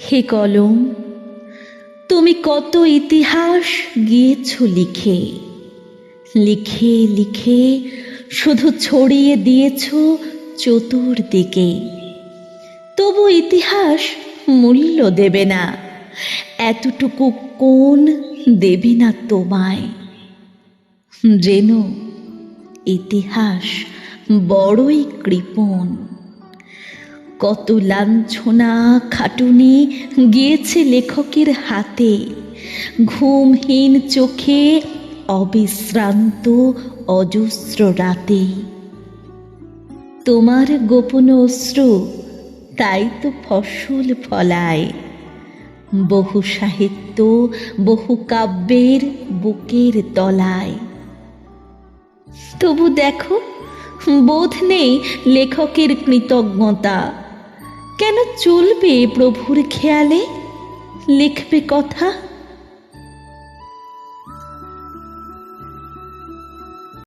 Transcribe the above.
হে কলম, তুমি কত ইতিহাস গিয়েছ লিখে? লিখে লিখে শুধু ছড়িয়ে দিয়েছ চতুর্দিকে। তবু ইতিহাস মূল্য দেবে না, এতটুকু কোন দেবে না তোমায়। যেন ইতিহাস বড়ই কৃপণ। কত লাঞ্ছনা খাটুনি গিয়েছে লেখকের হাতে। ঘুমহীন চোখে অবিশ্রান্ত, অজস্র রাতে। তোমার গোপন অশ্রু তাই তো ফসল ফলায়। বহু সাহিত্য, বহু কাব্যের বুকের তলায়। তবু দেখো, বোধ নেই লেখকের কৃতজ্ঞতা। কেন চলবে প্রভুর খেয়ালে? লিখবে কথা?